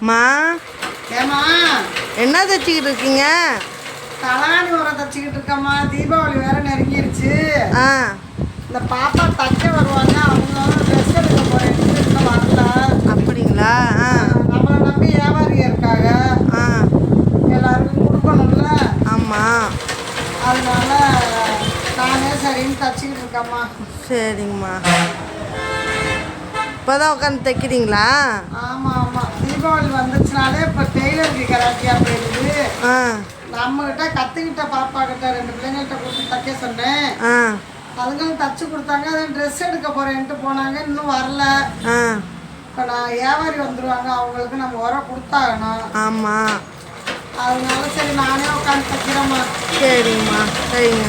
அம்மா ஏமா என்ன தைச்சிக்கிட்டு இருக்கீங்க? தலாணி உரம் தைச்சிக்கிட்டு இருக்கம்மா. தீபாவளி வேற நெருங்கிருச்சு. ஆ. இந்த பாப்பா தைக்க வருவாங்க அவங்க ட்ரெஸ் எடுக்க போறேன். வரல. அப்படிங்களா? ஆ. நம்மளை நம்பி வியாபாரியா இருக்காங்க. ஆ. எல்லாருக்கும் கொடுக்கணும்ல. ஆமாம் அதனால நானே சரின்னு தைச்சிக்கிட்டு இருக்கம்மா. சரிங்கம்மா. இப்போதான் உட்காந்து தைக்கிறீங்களா? ஆமாம் தீபாவளி வந்துச்சுனாலே இப்போ டெய்லருக்கு கராட்டியாக போயிடுது நம்மகிட்ட கற்றுக்கிட்ட பாப்பா கிட்ட ரெண்டு பிள்ளைங்கள்ட்ட கொடுத்து தைக்க சொன்னேன். அதுங்களும் தச்சு கொடுத்தாங்க. அது ட்ரெஸ் எடுக்க போகிறேன்ட்டு போனாங்க. இன்னும் வரல. இப்போ நான் வியாபாரி வந்துடுவாங்க அவங்களுக்கு நம்ம உரம் கொடுத்தாகணும். ஆமாம் அதனால சரி நானே உட்காந்து தைக்கிறேம்மா. சரிங்கம்மா சரிங்க.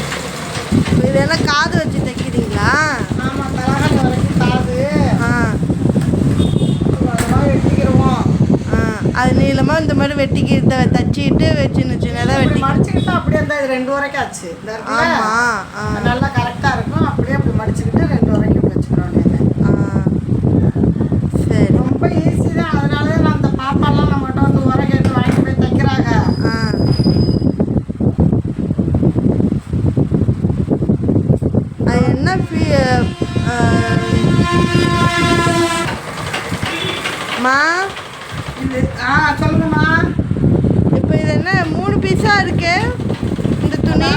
இதெல்லாம் காது வச்சு தைக்கிறீங்களா? நீளமா இந்த மாதிரி வெட்டிக்கிட்டு தச்சிட்டு சின்ன சின்னதாக வெட்டி மடிச்சுக்கிட்டா அப்படியே அந்த ரெண்டு வரைக்கும் ஆச்சு. ஆமா நல்லா கரெக்டாக இருக்கும். அப்படியே அப்படி மடிச்சுக்கிட்டு ரெண்டு வரைக்கும் வச்சுக்கிறோம் சரி. ரொம்ப ஈஸி தான். அதனால நான் அந்த பாப்பாலாம் நம்ம மட்டும் வந்து உரம் கேட்டு வாங்கி போய் தைக்கிறாங்க. ஆ. அது என்ன ஃபீ மா? சொல்லுங்கம்மா. இப்போ இது என்ன மூணு பீஸாக இருக்குது இந்த துணி?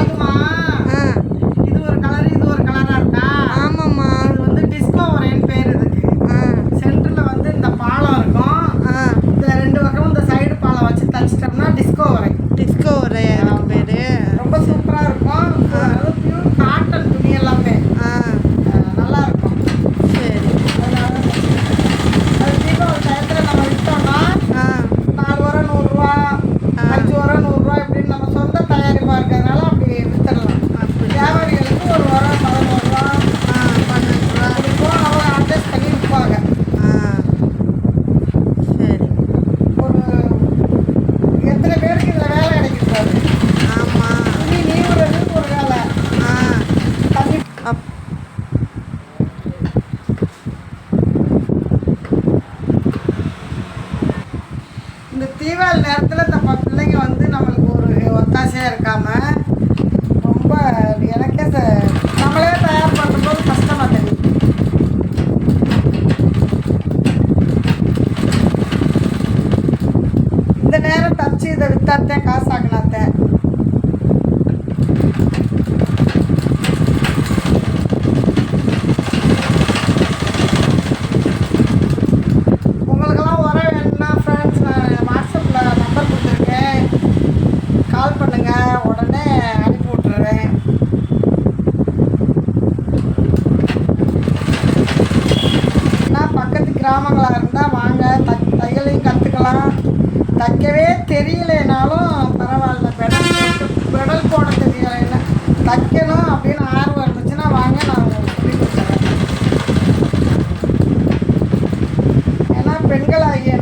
தைக்கவே தெரியலைனாலும் பரவாயில்ல. பெடல் பெடல் போட தெரியலைன்னா தைக்கணும் அப்படின்னு ஆர்வம் இருந்துச்சுன்னா வாங்க நான் ஏன்னா பெண்கள் ஆகிய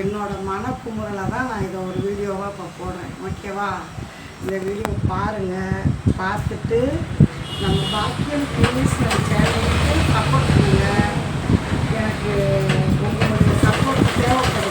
என்னோடய மனக்குமுறலை தான் நான் இதை ஒரு வீடியோவாக இப்போ போடுறேன். ஓகேவா? இந்த வீடியோ பாருங்கள் பார்த்துட்டு நம்ம பாக்கியம் பிளீஸில் சேனலுக்கு சப்போர்ட் பண்ணுங்கள் எனக்கு உங்களுடைய சப்போர்ட் தேவைப்படுது.